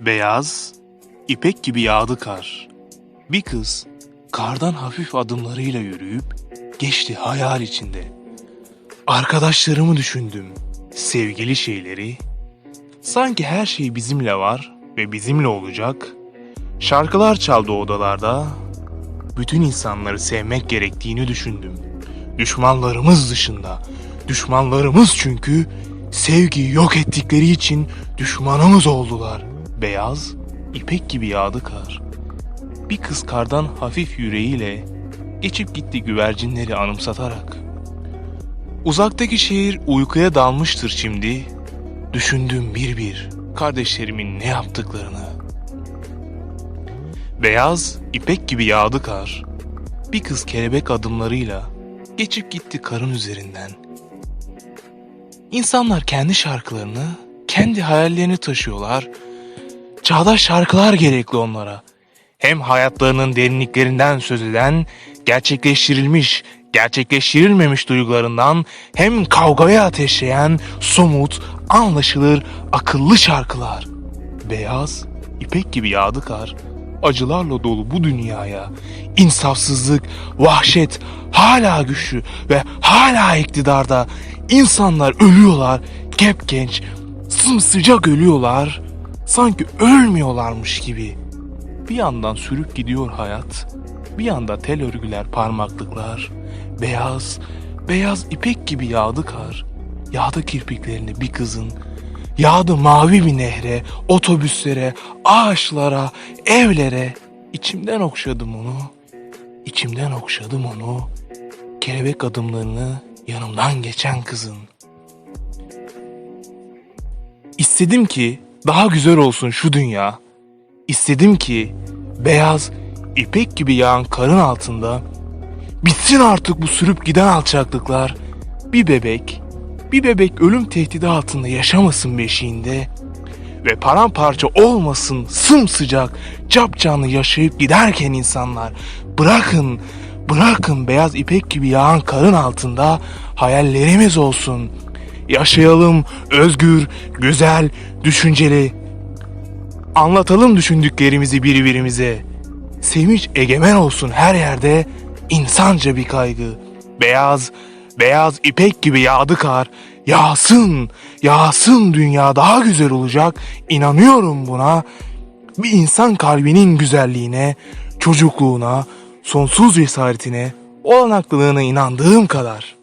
Beyaz, ipek gibi yağdı kar. Bir kız kardan hafif adımlarıyla yürüyüp geçti hayal içinde. Arkadaşlarımı düşündüm, sevgili şeyleri. Sanki her şey bizimle var ve bizimle olacak. Şarkılar çaldı odalarda. Bütün insanları sevmek gerektiğini düşündüm. Düşmanlarımız dışında. Düşmanlarımız çünkü sevgiyi yok ettikleri için düşmanımız oldular. Beyaz, ipek gibi yağdı kar. Bir kız kardan hafif yüreğiyle geçip gitti güvercinleri anımsatarak. Uzaktaki şehir uykuya dalmıştır şimdi. Düşündüm bir bir kardeşlerimin ne yaptıklarını. Beyaz, ipek gibi yağdı kar. Bir kız kelebek adımlarıyla geçip gitti karın üzerinden. İnsanlar kendi şarkılarını, kendi hayallerini taşıyorlar. Çağdaş şarkılar gerekli onlara. Hem hayatlarının derinliklerinden söz eden, gerçekleştirilmiş, gerçekleştirilmemiş duygularından hem kavgaya ateşleyen somut, anlaşılır, akıllı şarkılar. Beyaz, ipek gibi yağdı kar. Acılarla dolu bu dünyaya insafsızlık, vahşet hala güçlü ve hala iktidarda. İnsanlar ölüyorlar, genç, sımsıcak ölüyorlar. Sanki ölmüyorlarmış gibi. Bir yandan sürüp gidiyor hayat. Bir yanda tel örgüler, parmaklıklar. Beyaz, beyaz ipek gibi yağdı kar. Yağdı kirpiklerini bir kızın. Yağdı mavi bir nehre, otobüslere, ağaçlara, evlere. İçimden okşadım onu. İçimden okşadım onu. Kelebek adımlarını yanımdan geçen kızın. İstedim ki daha güzel olsun şu dünya. İstedim ki beyaz ipek gibi yağan karın altında bitsin artık bu sürüp giden alçaklıklar. Bir bebek, bir bebek ölüm tehdidi altında yaşamasın beşiğinde ve paramparça olmasın sımsıcak, capcanlı yaşayıp giderken insanlar. Bırakın, bırakın beyaz ipek gibi yağan karın altında hayallerimiz olsun. Yaşayalım özgür, güzel, düşünceli. Anlatalım düşündüklerimizi birbirimize. Sevinç egemen olsun her yerde, insanca bir kaygı. Beyaz, beyaz ipek gibi yağdı kar. Yağsın, yağsın dünya daha güzel olacak. İnanıyorum buna. Bir insan kalbinin güzelliğine, çocukluğuna, sonsuz cesaretine, olanaklılığına inandığım kadar.